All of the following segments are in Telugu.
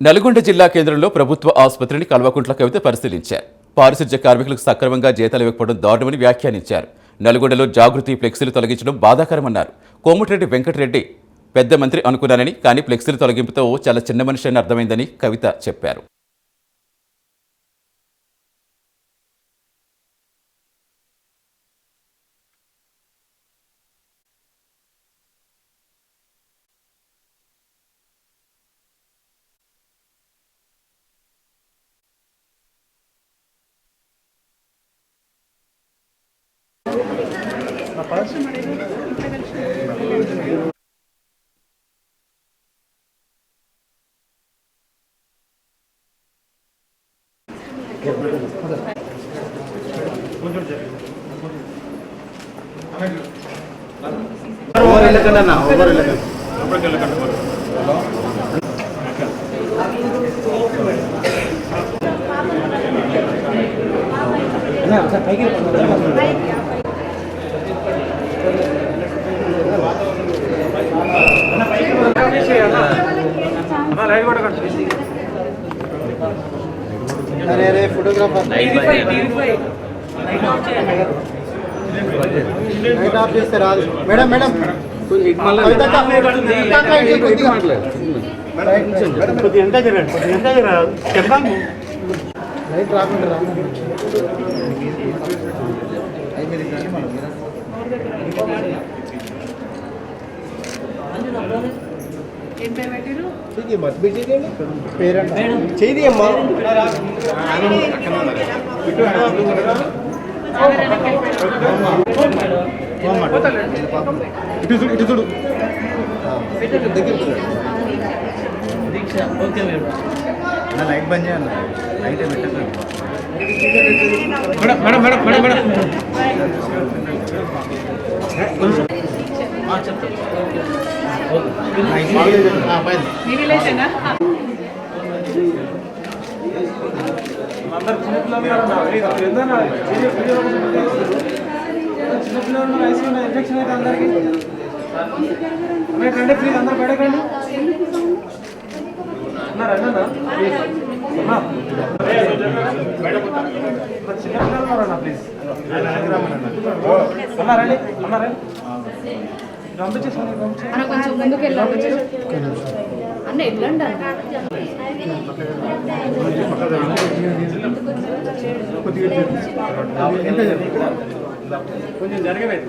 నల్గొండ జిల్లా కేంద్రంలో ప్రభుత్వ ఆసుపత్రిని కల్వకుంట్ల కవిత పరిశీలించారు. పారిశుధ్య కార్మికులకు సక్రమంగా జీతాలు ఇవ్వకపోవడం దారుణమని వ్యాఖ్యానించారు. నల్గొండలో జాగృతి ఫ్లెక్సీలు తొలగించడం బాధాకరమన్నారు. కోమటిరెడ్డి వెంకటరెడ్డి పెద్ద మంత్రి అనుకున్నానని కానీ ఫ్లెక్సీలు తొలగింపుతో చాలా చిన్న మనిషి అని అర్థమైందని కవిత చెప్పారు. ಮಾಡ್ತಾರೆ ಅಲ್ಲ ಪೈಗೆ అరే అరే ఫోటోగ్రాఫర్ ఆఫ్ చేస్తే రాదు. మేడం మేడం కొద్దిగా. మేడం, కొద్దిగా ఎంత కొద్దిగా జరగదు చెప్తాము లైట్ రాకుండా రా ఏం పేరు పెట్టిరు పేరంట చేయి అమ్మా ఇటు చూడు ఇటు చూడు లైట్ బంద్ చేయాలి లైట్ పెట్టండి madam madam madam madam madam మీ రిలేషనా? చిన్నపిల్లలు ఐసీయూ ఇన్ఫెక్షన్ అయితే అందరికి రండి ప్లీజ్ అందరు బయటకండి రండి అన్న అన్నా మరి చిన్నపిల్లలు ఉన్నారన్న ప్లీజ్ అన్నారండి అన్నారండి. అన్నా కొంచెం ముందుకు వెళ్ళండి అన్న ఎట్లండి అన్న. కొంచెం జరగలేదు.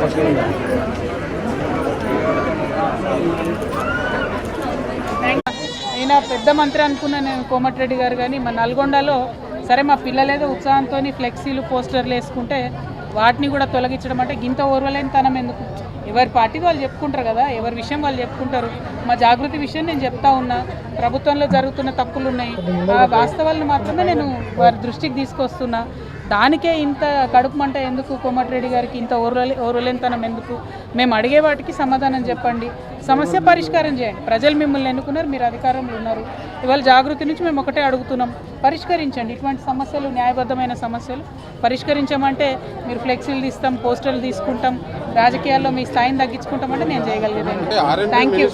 వచ్చినాయి ఈయన పెద్ద మంత్రి అనుకున్న నేను కోమటిరెడ్డి గారు కానీ మా నల్గొండలో సరే మా పిల్లలేదో ఉత్సాహంతో ఫ్లెక్సీలు పోస్టర్లు వేసుకుంటే వాటిని కూడా తొలగించడం అంటే గింత ఓర్వలేనితనం ఎందుకు? ఎవరి పార్టీ వాళ్ళు చెప్పుకుంటారు కదా ఎవరి విషయం వాళ్ళు చెప్పుకుంటారు. మా జాగృతి విషయం నేను చెప్తా ఉన్నా. ప్రభుత్వంలో జరుగుతున్న తప్పులు ఉన్నాయి. ఆ వాస్తవాలను మాత్రమే నేను వారి దృష్టికి తీసుకొస్తున్నా. దానికే ఇంత కడుపు మంట ఎందుకు? కోమటిరెడ్డి గారికి ఇంత ఓర్వలే ఓర్వలేనితనం ఎందుకు? మేము అడిగే వాటికి సమాధానం చెప్పండి. సమస్య పరిష్కారం చేయండి. ప్రజలు మిమ్మల్ని ఎన్నుకున్నారు మీరు అధికారంలో ఉన్నారు. ఇవాళ జాగృతి నుంచి మేము ఒకటే అడుగుతున్నాం. పరిష్కరించండి. ఇటువంటి సమస్యలు న్యాయబద్ధమైన సమస్యలు పరిష్కరించమంటే మీరు ఫ్లెక్సీలు తీస్తాం పోస్టర్లు తీసుకుంటాం రాజకీయాల్లో మీ స్థాయిని తగ్గించుకుంటామంటే నేను చేయగలిగేది థ్యాంక్ యూ